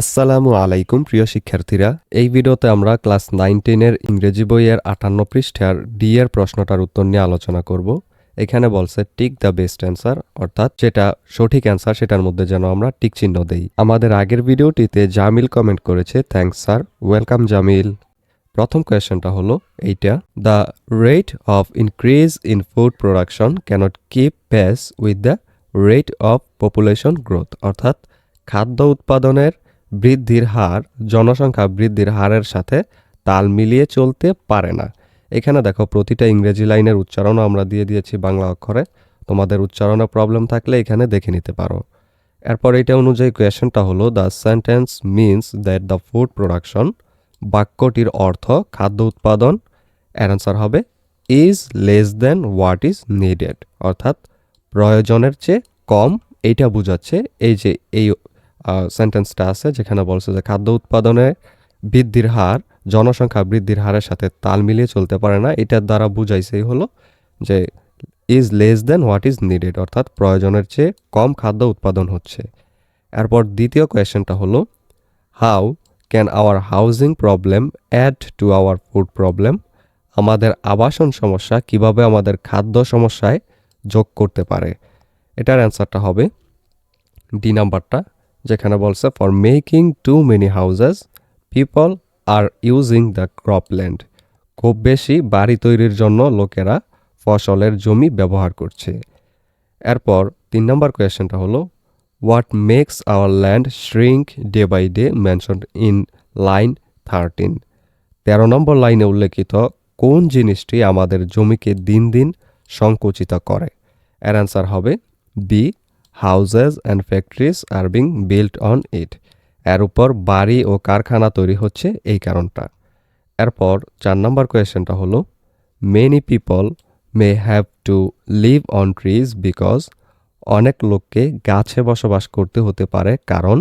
আসসালামু আলাইকুম, প্রিয় শিক্ষার্থীরা। এই ভিডিওতে আমরা ক্লাস নাইন টেনের ইংরেজি বইয়ের আটান্ন পৃষ্ঠার ডি এর প্রশ্নটার উত্তর নিয়ে আলোচনা করব। এখানে বলছে, টিক দ্য বেস্ট অ্যান্সার অর্থাৎ যেটা সঠিক অ্যান্সার সেটার মধ্যে যেন আমরা টিক চিহ্ন দেই। আমাদের আগের ভিডিওটিতে জামিল কমেন্ট করেছে, থ্যাঙ্কস স্যার, ওয়েলকাম জামিল। প্রথম কোয়েশ্চনটা হলো, এইটা, the rate of increase in food production cannot keep pace with the rate of population growth অর্থাৎ খাদ্য উৎপাদনের বৃদ্ধির হার, জনসংখ্যা বৃদ্ধির হারের সাথে তাল মিলিয়ে চলতে পারে না। এখানে দেখো, প্রতিটা ইংরেজি লাইনের উচ্চারণও আমরা দিয়ে দিয়েছি বাংলা অক্ষরে। তোমাদের উচ্চারণে প্রবলেম থাকলে এখানে দেখে নিতে পারো। এরপর এটা অনুযায়ী কোয়েশনটা হলো the sentence means that the food production বাক্যটির অর্থ, খাদ্য উৎপাদন, এর অ্যান্সার হবে is less than what is needed অর্থাৎ প্রয়োজনের চেয়ে কম, এইটা বোঝাচ্ছে, এই যে, এই সেন্টেন্সটা আছে যেখানে বলছে যে খাদ্য উৎপাদনে বৃদ্ধির হার, জনসংখ্যা বৃদ্ধির হারের সাথে তাল মিলিয়ে চলতে পারে না। এটার দ্বারা বুঝাইছেই হলো যে is less than what is needed অর্থাৎ প্রয়োজনের চেয়ে কম খাদ্য উৎপাদন হচ্ছে। এরপর দ্বিতীয় কোয়েশ্চেনটা হলো how can our housing problem add to our food problem আমাদের আবাসন সমস্যা কীভাবে আমাদের খাদ্য সমস্যায় যোগ করতে পারে? এটার অ্যান্সারটা হবে ডি নাম্বারটা। যেখানে বলছে for making too many houses people are using the cropland খুব বেশি বাড়ি তৈরির জন্য লোকেরা ফসলের জমি ব্যবহার করছে। এরপর তিন নম্বর কোয়েশ্চেনটা হলো what makes our land shrink day by day mention in line thirteen তেরো নম্বর লাইনে উল্লেখিত, কোন জিনিসটি আমাদের জমিকে দিন দিন সংকুচিত করে? এর অ্যান্সার হবে B houses and factories are being built on it এর উপর বাড়ি ও কারখানা তৈরি হচ্ছে এই কারণটা। এরপর চার নম্বর কোয়েশ্চেনটা হলো many people may have to live on trees because অনেক লোককে গাছে বসবাস করতে হতে পারে কারণ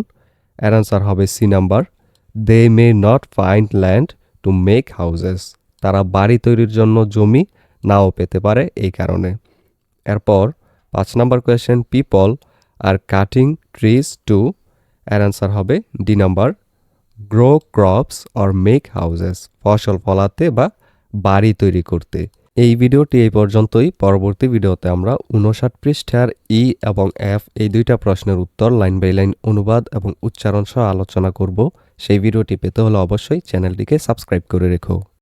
এর অ্যান্সার হবে C number they may not find land to make houses তারা বাড়ি তৈরির জন্য জমি নাও পেতে পারে এই কারণে। এরপর পাঁচ নম্বর question people are cutting trees to এর অ্যান্সার হবে D number grow crops or make houses ফসল ফলাতে বা বাড়ি তৈরি করতে। এই ভিডিওটি এই পর্যন্তই, পরবর্তী ভিডিওতে আমরা উনষাট পৃষ্ঠার ই এবং এফ এই দুইটা প্রশ্নের উত্তর লাইন বাই লাইন অনুবাদ এবং উচ্চারণ সহ আলোচনা করব। সেই ভিডিওটি পেতে হলে অবশ্যই চ্যানেলটিকে সাবস্ক্রাইব করে রেখো।